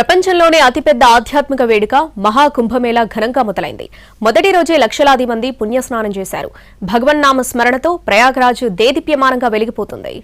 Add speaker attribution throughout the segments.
Speaker 1: ప్రపంచంలోనే అతిపెద్ద ఆధ్యాత్మిక వేడుక మహాకుంభమేళా ఘనంగా మొదలైంది. మొదటి రోజే లక్షలాది మంది పుణ్యస్నానం చేశారు. భగవన్నామ స్మరణతో ప్రయాగ్రాజ్ దేదీప్యమానంగా వెలిగిపోతుంది.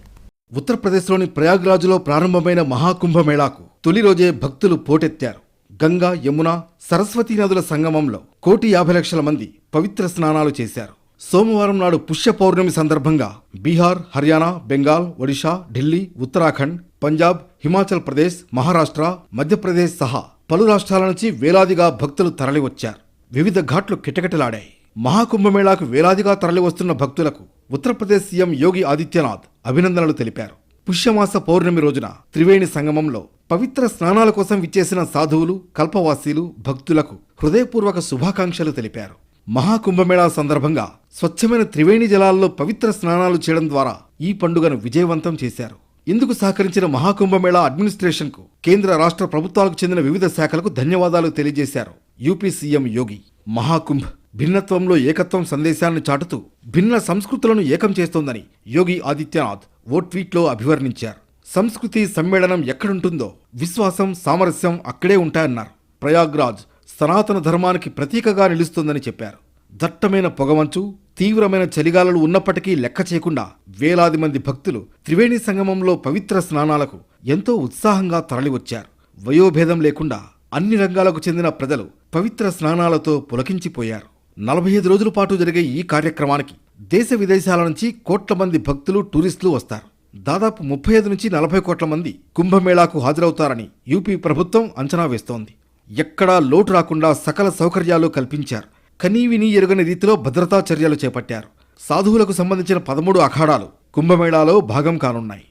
Speaker 2: ఉత్తరప్రదేశ్లోని ప్రయాగ్రాజ్లో ప్రారంభమైన మహాకుంభమేళాకు తొలి రోజే భక్తులు పోటెత్తారు. గంగా యమున సరస్వతీ నదుల సంగమంలో కోటి యాభై లక్షల మంది పవిత్ర స్నానాలు చేశారు. సోమవారం నాడు పుష్య పౌర్ణమి సందర్భంగా బీహార్ హర్యానా బెంగాల్ ఒడిషా ఢిల్లీ ఉత్తరాఖండ్ పంజాబ్ హిమాచల్ ప్రదేశ్ మహారాష్ట్ర మధ్యప్రదేశ్ సహా పలు రాష్ట్రాల నుంచి వేలాదిగా భక్తులు తరలివచ్చారు. వివిధ ఘాట్లు కిటకిటలాడాయి. మహాకుంభమేళాకు వేలాదిగా తరలివస్తున్న భక్తులకు ఉత్తరప్రదేశ్ సీఎం యోగి ఆదిత్యనాథ్ అభినందనలు తెలిపారు. పుష్యమాస పౌర్ణమి రోజున త్రివేణి సంగమంలో పవిత్ర స్నానాల కోసం విచ్చేసిన సాధువులు కల్పవాసీలు భక్తులకు హృదయపూర్వక శుభాకాంక్షలు తెలిపారు. మహాకుంభమేళా సందర్భంగా స్వచ్ఛమైన త్రివేణి జలాల్లో పవిత్ర స్నానాలు చేయడం ద్వారా ఈ పండుగను విజయవంతం చేశారు. ఇందుకు సహకరించిన మహాకుంభమేళా అడ్మినిస్ట్రేషన్కు కేంద్ర రాష్ట్ర ప్రభుత్వాలకు చెందిన వివిధ శాఖలకు ధన్యవాదాలు తెలియజేశారు. యూపీ సీఎం యోగి మహాకుంభ్ భిన్నత్వంలో ఏకత్వం సందేశాన్ని చాటుతూ భిన్న సంస్కృతులను ఏకం చేస్తోందని యోగి ఆదిత్యనాథ్ ఓ ట్వీట్లో అభివర్ణించారు. సంస్కృతి సమ్మేళనం ఎక్కడుంటుందో విశ్వాసం సామరస్యం అక్కడే ఉంటాయన్నారు. ప్రయాగ్రాజ్ సనాతన ధర్మానికి ప్రతీకగా నిలుస్తుందని చెప్పారు. దట్టమైన పొగమంచు తీవ్రమైన చలిగాలులు ఉన్నప్పటికీ లెక్క చేయకుండా వేలాది మంది భక్తులు త్రివేణి సంగమంలో పవిత్ర స్నానాలకు ఎంతో ఉత్సాహంగా తరలివచ్చారు. వయోభేదం లేకుండా అన్ని రంగాలకు చెందిన ప్రజలు పవిత్ర స్నానాలతో పులకించిపోయారు. నలభై ఐదు రోజుల పాటు జరిగే ఈ కార్యక్రమానికి దేశ విదేశాల నుంచి కోట్ల మంది భక్తులు టూరిస్టులు వస్తారు. దాదాపు ముప్పై ఐదు నుంచి నలభై కోట్ల మంది కుంభమేళాకు హాజరవుతారని యూపీ ప్రభుత్వం అంచనా వేస్తోంది. ఎక్కడా లోటు రాకుండా సకల సౌకర్యాలు కల్పించారు. కనీవిని ఎరుగని రీతిలో భద్రతా చర్యలు చేపట్టారు. సాధువులకు సంబంధించిన పదమూడు అఖాడాలు కుంభమేళాలో భాగం కానున్నాయి.